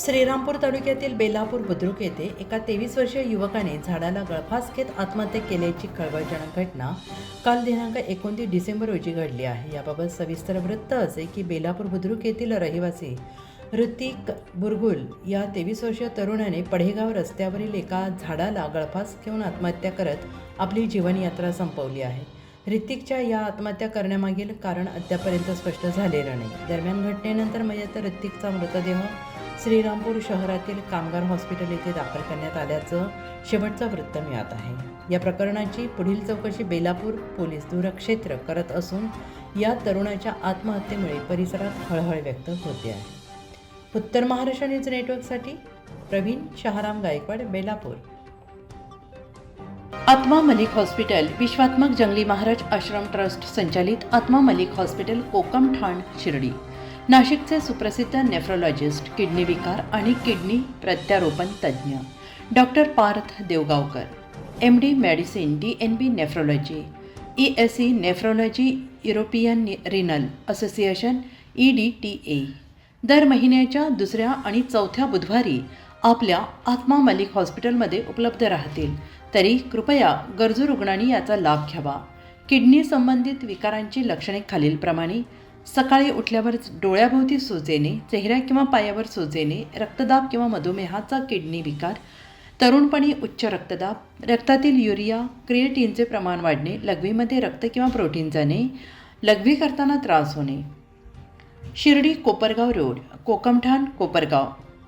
श्रीरामपूर तालुक्यातील बेलापूर बुद्रुक येथे एका तेवीस वर्षीय युवकाने झाडाला गळफास घेत आत्महत्या केल्याची खळबळजनक घटना काल दिनांक एकोणतीस डिसेंबर रोजी घडली आहे. याबाबत सविस्तर वृत्त असे की बेलापूर बुद्रुक येथील रहिवासी ऋतिक बुरगुल या तेवीस वर्षीय तरुणाने पढेगाव रस्त्यावरील एका झाडाला गळफास घेऊन आत्महत्या करत आपली जीवनयात्रा संपवली आहे. ऋतिकच्या या आत्महत्या करण्यामागील कारण अद्यापर्यंत स्पष्ट झालेलं नाही. दरम्यान घटनेनंतर मयत ऋतिकचा मृतदेह श्रीरामपूर शहरातील कामगार हॉस्पिटल येथे दाखल करण्यात आल्याचं शेवटचं वृत्त मिळत आहे. या प्रकरणाची पुढील चौकशी बेलापूर पोलीस दूरक्षेत्र करत असून या तरुणाच्या आत्महत्येमुळे परिसरात हळहळ व्यक्त होते आहे. उत्तर महाराष्ट्र न्यूज नेटवर्कसाठी प्रवीण शहाराम गायकवाड बेलापूर. आत्मा मलिक हॉस्पिटल विश्वात्मक जंगली महाराज आश्रम ट्रस्ट संचालित आत्मा मलिक हॉस्पिटल कोकम ठाण शिर्डी. नाशिकचे सुप्रसिद्ध नेफ्रोलॉजिस्ट किडनी विकार आणि किडनी प्रत्यारोपण तज्ज्ञ doctor Parth Devgaonkar M D medicine D N B nephrology E S C nephrology European renal association E D T A दर महिन्याच्या दुसऱ्या आणि चौथ्या बुधवारी आपल्या आत्मा मलिक हॉस्पिटलमध्ये उपलब्ध राहतील. तरी कृपया गरजू रुग्णांनी याचा लाभ घ्यावा. किडनी संबंधित विकारांची लक्षणे खालीलप्रमाणे सकाळी उठल्यावर डोळ्याभोवती सूज येणे चेहऱ्या किंवा पायावर सूज येणे रक्तदाब किंवा मधुमेहाचा किडनी विकार तरुणपणी उच्च रक्तदाब रक्तातील युरिया क्रिएटिनचे प्रमाण वाढणे लघवीमध्ये रक्त किंवा प्रोटीन जाणे लघवी करताना त्रास होणे. शिर्डी कोपरगाव रोड कोकमठाण कोपरगाव.